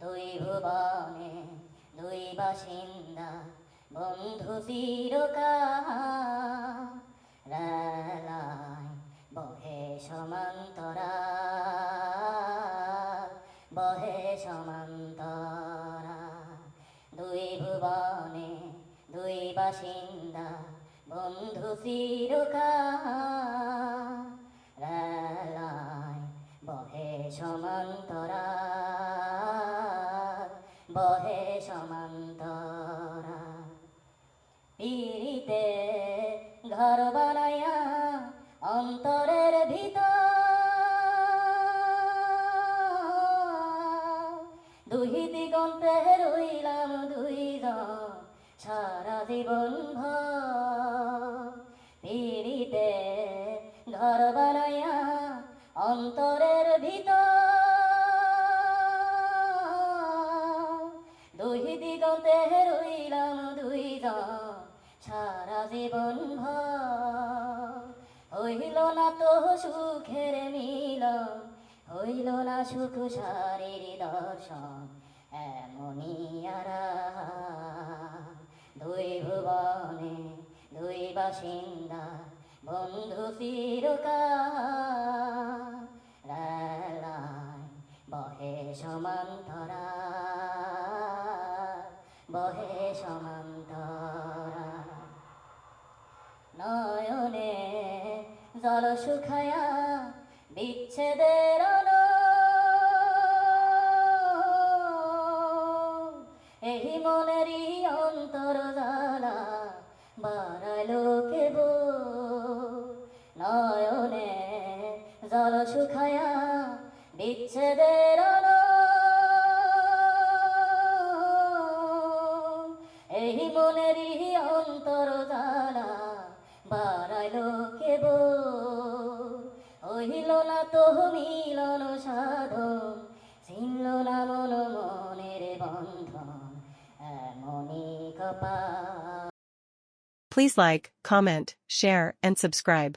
দুই ভুবনে দুই বাসিন্দা, বন্ধু চিরকাল বহে সমান্তরা বহে সমান্তরা। দুই ভুবনে দুই বাসিন্দা, বন্ধু চিরকাল বহে সমান্তরা। বহে সমান্তরা। পিড়িতে ঘর বানাইয়া অন্তরের ভিতর। দুই দিগন্তে রইলাম দুইজন সারা জীবন পিড়িতে ঘর বানাইয়া অন্তরের ভিতর দিগন্তে রইলাম দুইজন। সারা জীবন ভর হইল না তো সুখের মিলন, হইল না সুখ শারীর দর্শন। এমনই আরা দুই ভুবনে, দুই বাসিন্দা, বন্ধু চিরকাল। বহে সমান্তরা বহে সমান্তরা। নয়নে জল শুখায়া বিচ্ছেদের। এই মনেরই অন্তর জ্বালা বাড়ালো কেব নয়নে জল শুখায়া বিচ্ছেদের মনেরই অন্তর জ্বালা বাড়াইলো কেব হইল না তো মিলন সাধন ছিন্ন না মন মনের বন্ধন এমনই কপা Please like, comment, share, and subscribe.